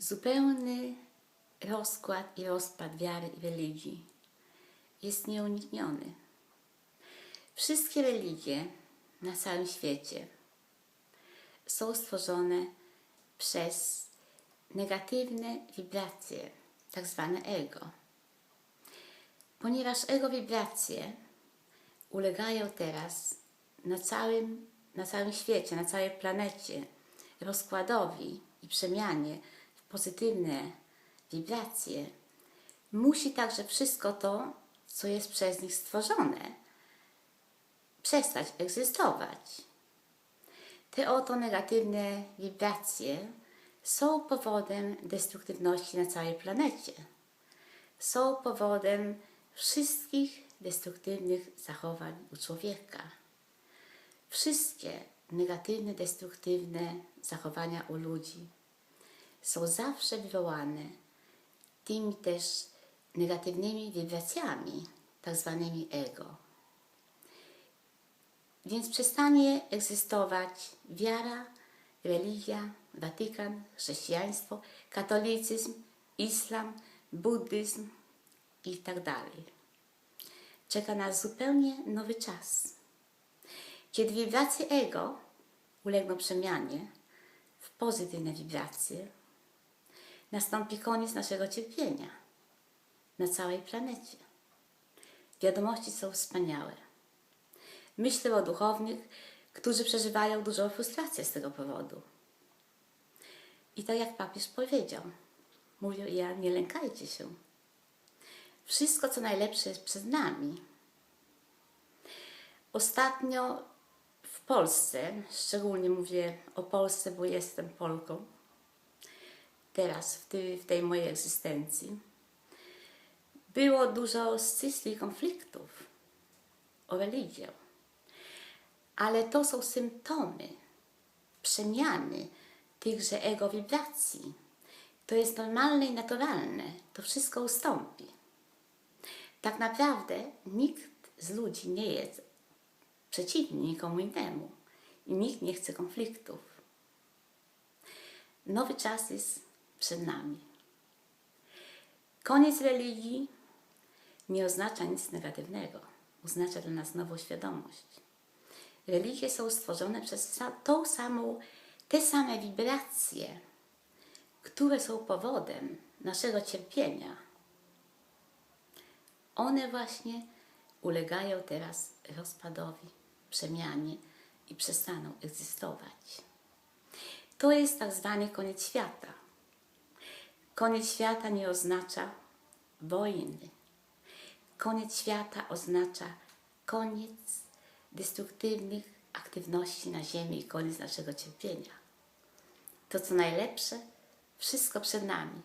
Zupełny rozkład i rozpad wiary i religii jest nieunikniony. Wszystkie religie na całym świecie są stworzone przez negatywne wibracje, tak zwane ego. Ponieważ ego wibracje ulegają teraz na całym, na całym świecie, na całej planecie rozkładowi i przemianie pozytywne wibracje, musi także wszystko to, co jest przez nich stworzone, przestać egzystować. Te oto negatywne wibracje są powodem destruktywności na całej planecie. Są powodem wszystkich destruktywnych zachowań u człowieka. Wszystkie negatywne, destruktywne zachowania u ludzi są zawsze wywołane tymi też negatywnymi wibracjami, tak zwanymi ego. Więc przestanie egzystować wiara, religia, Watykan, chrześcijaństwo, katolicyzm, islam, buddyzm i tak. Czeka nas zupełnie nowy czas. Kiedy wibracje ego ulegną przemianie w pozytywne wibracje, nastąpi koniec naszego cierpienia na całej planecie. Wiadomości są wspaniałe. Myślę o duchownych, którzy przeżywają dużą frustrację z tego powodu. I tak jak papież powiedział, mówił ja, nie lękajcie się. Wszystko, co najlepsze jest przed nami. Ostatnio w Polsce, szczególnie mówię o Polsce, bo jestem Polką, teraz w tej, w tej mojej egzystencji, było dużo scysli konfliktów o religię. Ale to są symptomy przemiany tychże ego wibracji. To jest normalne i naturalne. To wszystko ustąpi. Tak naprawdę nikt z ludzi nie jest przeciwny nikomu innemu i nikt nie chce konfliktów. Nowy czas jest przed nami. Koniec religii nie oznacza nic negatywnego. Oznacza dla nas nową świadomość. Religie są stworzone przez tą samą, te same wibracje, które są powodem naszego cierpienia. One właśnie ulegają teraz rozpadowi, przemianie i przestaną egzystować. To jest tak zwany koniec świata. Koniec świata nie oznacza wojny. Koniec świata oznacza koniec destruktywnych aktywności na Ziemi i koniec naszego cierpienia. To, co najlepsze, wszystko przed nami.